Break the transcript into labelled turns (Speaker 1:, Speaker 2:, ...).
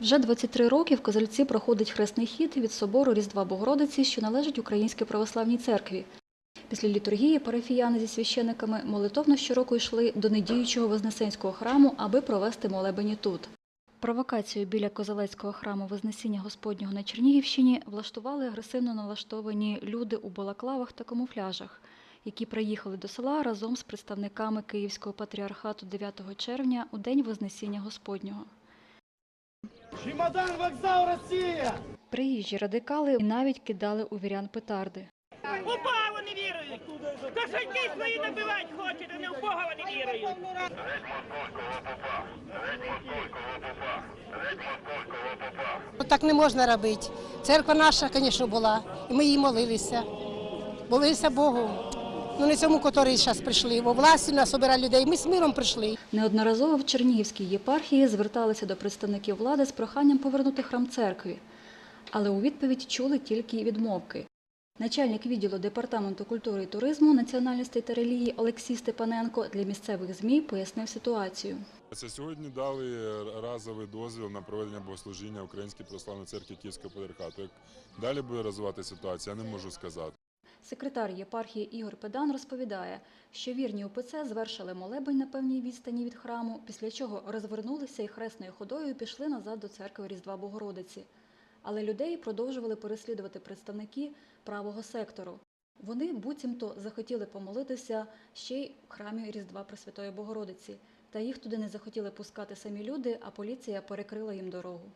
Speaker 1: Вже 23 роки в Козельці проходить хресний хід від собору Різдва Богородиці, що належить Українській православній церкві. Після літургії парафіяни зі священиками молитовно щороку йшли до недіючого Вознесенського храму, аби провести молебені тут. Провокацію біля Козелецького храму Вознесіння Господнього на Чернігівщині влаштували агресивно налаштовані люди у балаклавах та камуфляжах, які приїхали до села разом з представниками Київського патріархату 9 червня у день Вознесіння Господнього.
Speaker 2: Чемодан вокзал Росія!
Speaker 1: Приїжджі радикали навіть кидали у вірян петарди.
Speaker 3: У Бога вони вірують. Кошельки свої набивати хочуть, а не в Бога вони вірують.
Speaker 4: Ну, Так не можна робити. Церква наша, звісно, була, і ми їй молилися. Молилися Богу. Ну не цьому, котрий зараз прийшли. Во власті нас обирали людей. Ми з миром прийшли.
Speaker 1: Неодноразово в Чернігівській єпархії зверталися до представників влади з проханням повернути храм церкві, але у відповідь чули тільки відмовки. Начальник відділу департаменту культури і туризму, національностей та релігії Олексій Степаненко для місцевих ЗМІ пояснив ситуацію.
Speaker 5: Це сьогодні дали разовий дозвіл на проведення богослужіння Української православної церкви Київського патріархату. Як далі буде розвиватися ситуація, я не можу сказати.
Speaker 1: Секретар єпархії Ігор Педан розповідає, що вірні УПЦ звершили молебень на певній відстані від храму, після чого розвернулися і хресною ходою пішли назад до церкви Різдва Богородиці. Але людей продовжували переслідувати представники правого сектору. Вони буцімто захотіли помолитися ще й в храмі Різдва Пресвятої Богородиці, та їх туди не захотіли пускати самі люди, а поліція перекрила їм дорогу.